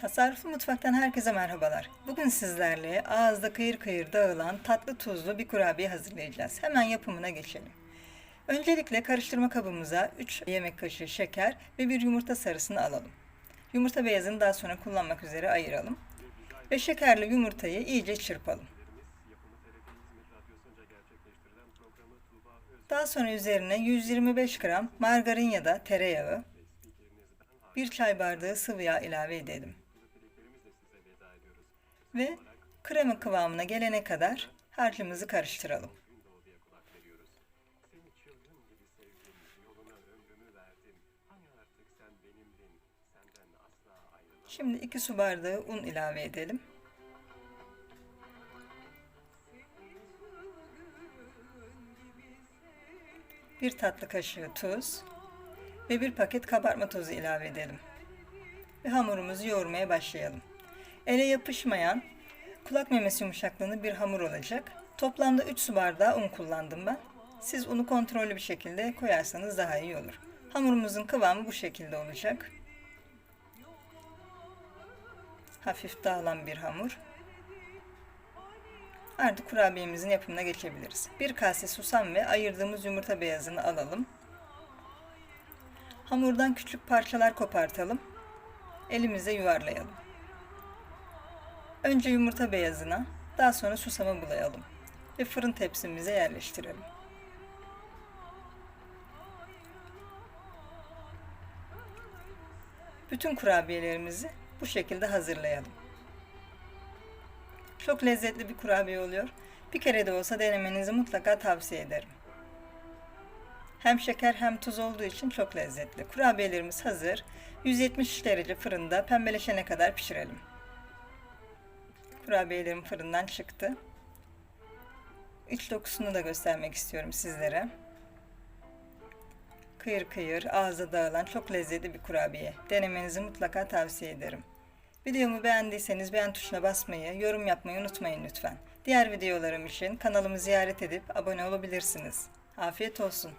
Tasarruflu Mutfak'tan herkese merhabalar. Bugün sizlerle ağızda kıyır kıyır dağılan tatlı tuzlu bir kurabiye hazırlayacağız. Hemen yapımına geçelim. Öncelikle karıştırma kabımıza 3 yemek kaşığı şeker ve bir yumurta sarısını alalım. Yumurta beyazını daha sonra kullanmak üzere ayıralım. Ve şekerli yumurtayı iyice çırpalım. Daha sonra üzerine 125 gram margarin ya da tereyağı, 1 çay bardağı sıvı yağ ilave edelim. Ve krema kıvamına gelene kadar harcımızı karıştıralım. Şimdi 2 su bardağı un ilave edelim. Bir tatlı kaşığı tuz ve bir paket kabartma tozu ilave edelim. Ve hamurumuzu yoğurmaya başlayalım. Ele yapışmayan, kulak memesi yumuşaklığında bir hamur olacak. Toplamda 3 su bardağı un kullandım ben. Siz unu kontrollü bir şekilde koyarsanız daha iyi olur. Hamurumuzun kıvamı bu şekilde olacak. Hafif dağılan bir hamur. Artık kurabiyemizin yapımına geçebiliriz. Bir kase susam ve ayırdığımız yumurta beyazını alalım. Hamurdan küçük parçalar kopartalım. Elimize yuvarlayalım. Önce yumurta beyazına, daha sonra susamı bulayalım ve fırın tepsimize yerleştirelim. Bütün kurabiyelerimizi bu şekilde hazırlayalım. Çok lezzetli bir kurabiye oluyor. Bir kere de olsa denemenizi mutlaka tavsiye ederim. Hem şeker hem tuz olduğu için çok lezzetli. Kurabiyelerimiz hazır. 170 derece fırında pembeleşene kadar pişirelim. Kurabiyelerim fırından çıktı. İç dokusunu da göstermek istiyorum sizlere. Kıyır kıyır, ağza dağılan çok lezzetli bir kurabiye. Denemenizi mutlaka tavsiye ederim. Videomu beğendiyseniz beğen tuşuna basmayı, yorum yapmayı unutmayın lütfen. Diğer videolarım için kanalımı ziyaret edip abone olabilirsiniz. Afiyet olsun.